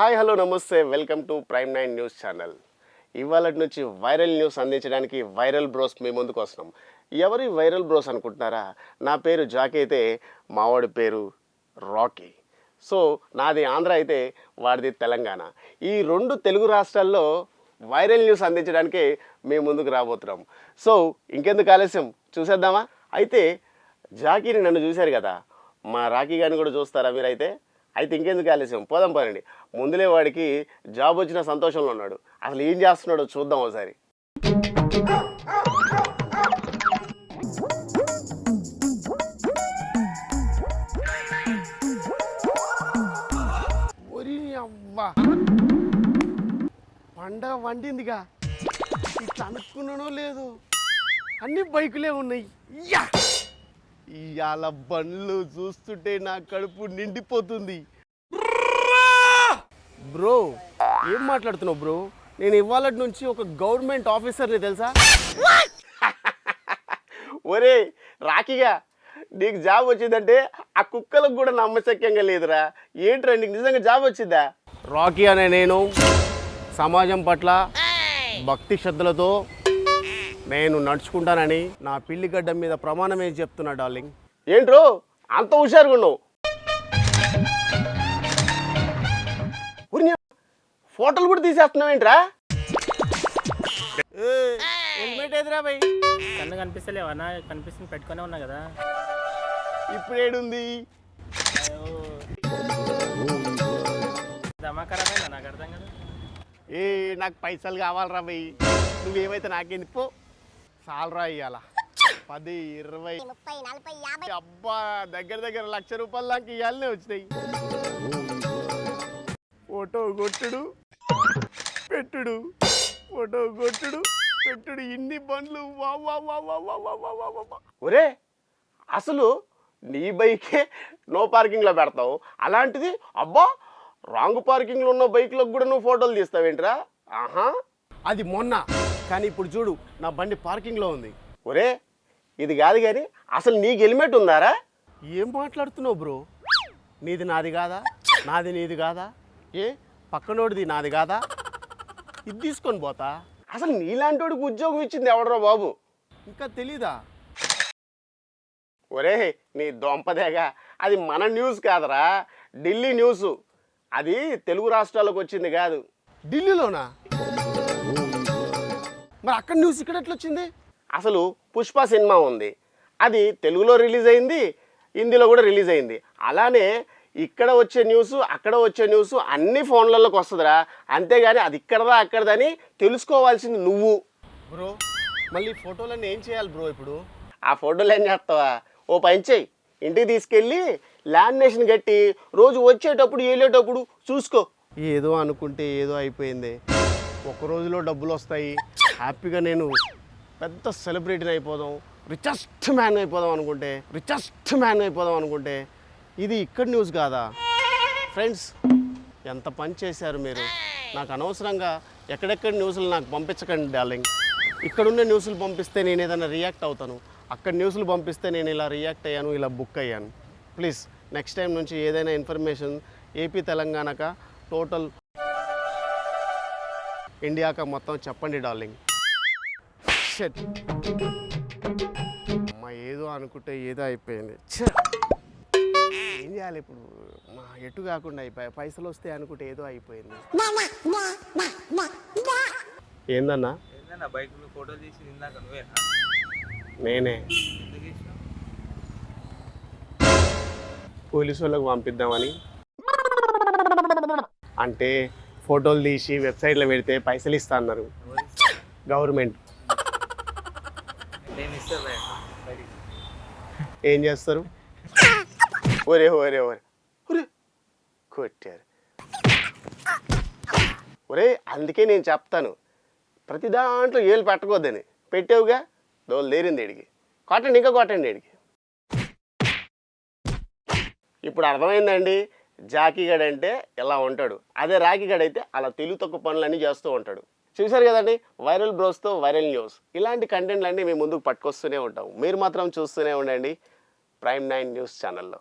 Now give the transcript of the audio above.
Hi hello namaste. Welcome to prime nine news channel. ఇవాళ నుంచి viral news అందించడానికి viral bros మీ ముందుకు వస్తున్నాం. ఎవరి వైరల్ బ్రోస్ అనుకుంటున్నారా? నా పేరు జాకీ అయితే మావాడి పేరు రాకీ. సో నాది ఆంధ్ర అయితే వాడిది తెలంగాణ. ఈ రెండు తెలుగు రాష్ట్రాల్లో వైరల్ న్యూస్ అందించడానికి మేము ముందుకు రాబోతున్నాం. సో ఇంకెందుకు ఆలస్యం? చూసేద్దామా? అయితే జాకీని నన్ను చూశారు కదా. మా రాకీ గారిని కూడా చూస్తారా మీరైతే? అయితే ఇంకెందుకు ఆలస్యం? పోదాం పనండి ముందులే వాడికి జాబ్ వచ్చిన సంతోషంలో ఉన్నాడు. అసలు ఏం చేస్తున్నాడో చూద్దాం ఒకసారి. ఒరి పండగ వండిందిగా. ఇట్లా అనుకున్నానో లేదు. అన్ని బైకులే ఉన్నాయి. యా! ఇవాళ బండ్లు చూస్తుంటే నా కడుపు నిండిపోతుంది. బ్రో ఏం మాట్లాడుతున్నావు బ్రో? నేను ఇవాళ నుంచి ఒక గవర్నమెంట్ ఆఫీసర్ని తెలుసా? ఒరే రాకిగా నీకు జాబ్ వచ్చిందంటే ఆ కుక్కలకు కూడా నమ్మశక్యంగా లేదురా. ఏంట్రా నీకు నిజంగా జాబ్ వచ్చిందా? రాకీ అనే నేను సమాజం పట్ల భక్తి శ్రద్ధలతో నేను నడుచుకుంటానని నా పిల్లిగడ్డ మీద ప్రమాణం ఏం చెప్తున్నా డార్లింగ్? ఏంట్రో? అంత హుషారుగా ఉన్నావు. ఫోటోలు కూడా తీసేస్తున్నావు ఏంట్రా? హెల్మెట్ కన్ను కనిపిస్తలేవా? నా కనిపిస్తుంది పెట్టుకునే ఉన్నా కదా. ఇప్పుడు ఏడుంది నాకు అర్థం కదా. ఏ నాకు పైసలు కావాలరా బై నువ్వేమైతే నాకేంది? పో. సాలరా ఇయ్యాల. పది ఇరవై. ముప్పై నలభై యాభై. అబ్బా దగ్గర దగ్గర లక్ష రూపాయలు దాకా ఇవ్వాలనే వచ్చినాయి. ఫోటో కొట్టుడు పెట్టుడు. ఫోటో కొట్టుడు పెట్టుడు. ఇన్ని బండ్లు ఒరే అసలు నీ బైకే నో పార్కింగ్లో పెడతావు. అలాంటిది అబ్బా రాంగ్ పార్కింగ్లో ఉన్న బైక్లకు కూడా నువ్వు ఫోటోలు తీస్తావేంట్రా? ఆహా. అది మొన్న కానీ ఇప్పుడు చూడు నా బండి పార్కింగ్లో ఉంది. ఒరే ఇది కాదు కానీ అసలు నీకు హెల్మెట్ ఉందారా? ఏం మాట్లాడుతున్నావు బ్రో? నీది నాది కాదా? నాది నీది కాదా? ఏ పక్కనోడిది నాది కాదా? ఇది తీసుకొని పోతా. అసలు నీలాంటోడికి ఉద్యోగం ఇచ్చింది ఎవడరా బాబు? ఇంకా తెలీదా? ఒరే నీ దొంపదేగా అది మన న్యూస్ కాదరా ఢిల్లీ న్యూస్. అది తెలుగు రాష్ట్రాలకు వచ్చింది కాదు. ఢిల్లీలోనా? మరి అక్కడ న్యూస్ ఇక్కడ ఎట్లా వచ్చింది? అసలు పుష్ప సినిమా ఉంది. అది తెలుగులో రిలీజ్ అయింది హిందీలో కూడా రిలీజ్ అయింది. అలానే ఇక్కడ వచ్చే న్యూస్ అక్కడ వచ్చే న్యూస్ అన్ని ఫోన్లలోకి వస్తుందిరా. అంతేగాని అది ఇక్కడదా అక్కడదా అని తెలుసుకోవాల్సింది నువ్వు. బ్రో మళ్ళీ ఫోటోలన్నీ ఏం చేయాలి బ్రో ఇప్పుడు? ఆ ఫోటోలు ఏం చేస్తావా? ఓ పని చెయ్యి ఇంటికి తీసుకెళ్ళి లామినేషన్ కట్టి రోజు వచ్చేటప్పుడు వెళ్ళేటప్పుడు చూసుకో. ఏదో అనుకుంటే ఏదో అయిపోయింది. ఒక రోజులో డబ్బులు వస్తాయి. హ్యాపీగా నేను పెద్ద సెలబ్రిటీని అయిపోదాం రిచెస్ట్ మ్యాన్ అయిపోదాం అనుకుంటే రిచెస్ట్ మ్యాన్ అయిపోదాం అనుకుంటే ఇది ఇక్కడ న్యూస్ కాదా? ఫ్రెండ్స్ ఎంత పని చేశారు మీరు? నాకు అనవసరంగా ఎక్కడెక్కడ న్యూస్లు నాకు పంపించకండి డార్లింగ్ ఇక్కడున్న న్యూస్లు పంపిస్తే నేను ఏదైనా రియాక్ట్ అవుతాను. అక్కడ న్యూస్లు పంపిస్తే నేను ఇలా రియాక్ట్ అయ్యాను ఇలా బుక్ అయ్యాను. ప్లీజ్ నెక్స్ట్ టైం నుంచి ఏదైనా ఇన్ఫర్మేషన్ ఏపీ తెలంగాణక టోటల్ ఇండియాక మొత్తం చెప్పండి డార్లింగ్ షట్ అమ్మ ఏదో అనుకుంటే ఏదో అయిపోయింది. ఛ! ఏం చేయాలి ఇప్పుడు? మా ఎటు కాకుండా అయిపోయాయి పైసలు వస్తే అనుకుంటే ఏదో అయిపోయింది. ఏందన్నా? బైక్ ఫోటోలు తీసి ఇందాక నువ్వేనా? నేనే. పోలీసు వాళ్ళకి పంపిద్దామని. అంటే ఫోటోలు తీసి వెబ్సైట్లో పెడితే పైసలు ఇస్తా అన్నారు? గవర్నమెంట్. ఏం చేస్తారు? ఒరే ఒరే ఒరే. ఒరే. కొట్టారు. ఒరే అందుకే నేను చెప్తాను. ప్రతి దాంట్లో ఏళ్ళు పెట్టకూడదని. పెట్టావుగా? దోలు దేరింది ఏడికి కొట్టండి ఇంకా కొట్టండి ఏడికి ఇప్పుడు అర్థమైందండి? జాకీగడ్ అంటే ఇలా ఉంటాడు. అదే రాకీగడ్ అయితే అలా తెలుగు తక్కువ పనులన్నీ చేస్తూ ఉంటాడు. చూశారు కదండి? వైరల్ బ్రోస్తో వైరల్ న్యూస్. ఇలాంటి కంటెంట్లన్నీ మేము ముందుకు పట్టుకొస్తూనే ఉంటాం. మీరు మాత్రం చూస్తూనే ఉండండి. ప్రైమ్ నైన్ న్యూస్ ఛానల్లో.